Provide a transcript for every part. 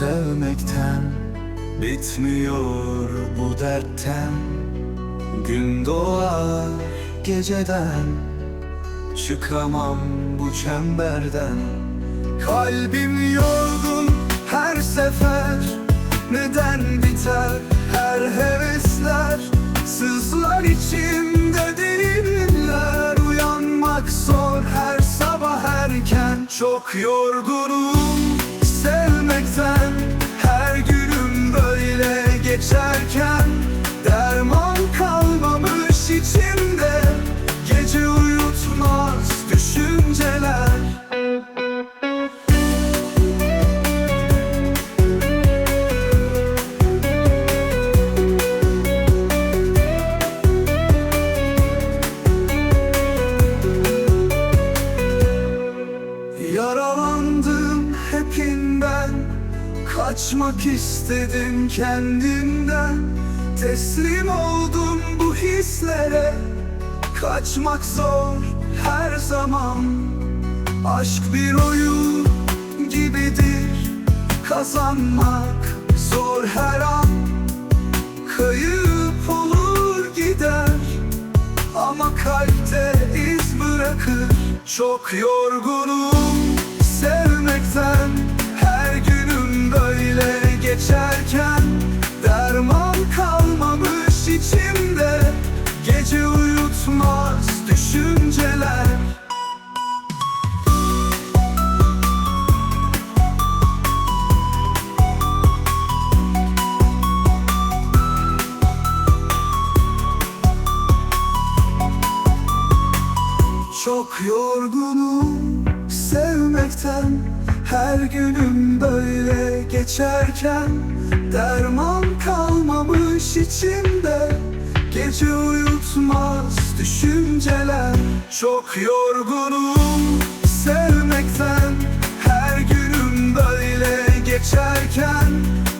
sevmekten Bitmiyor bu dertten. Gün doğar geceden Çıkamam bu çemberden. Kalbim yorgun her sefer Neden biter her hevesler? Sızlar içimde derinler Uyanmak zor her sabah erken. Çok yorgunum sevmekten geçerken Kaçmak istedim kendimden. Teslim oldum bu hislere. Kaçmak zor her zaman. Aşk bir oyun gibidir. Kazanmak zor her an. Kayıp olur gider. Ama kalpte iz bırakır. Çok yorgunum kalmamış içimde. Gece uyutmaz düşünceler. Çok yorgunum sevmekten Her günüm böyle geçerken Derman kalmamış içimde. Gece uyutmaz düşünceler. Çok yorgunum sevmekten. Her günüm böyle geçerken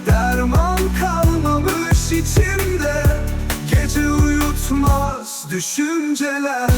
Derman kalmamış içimde. Gece uyutmaz düşünceler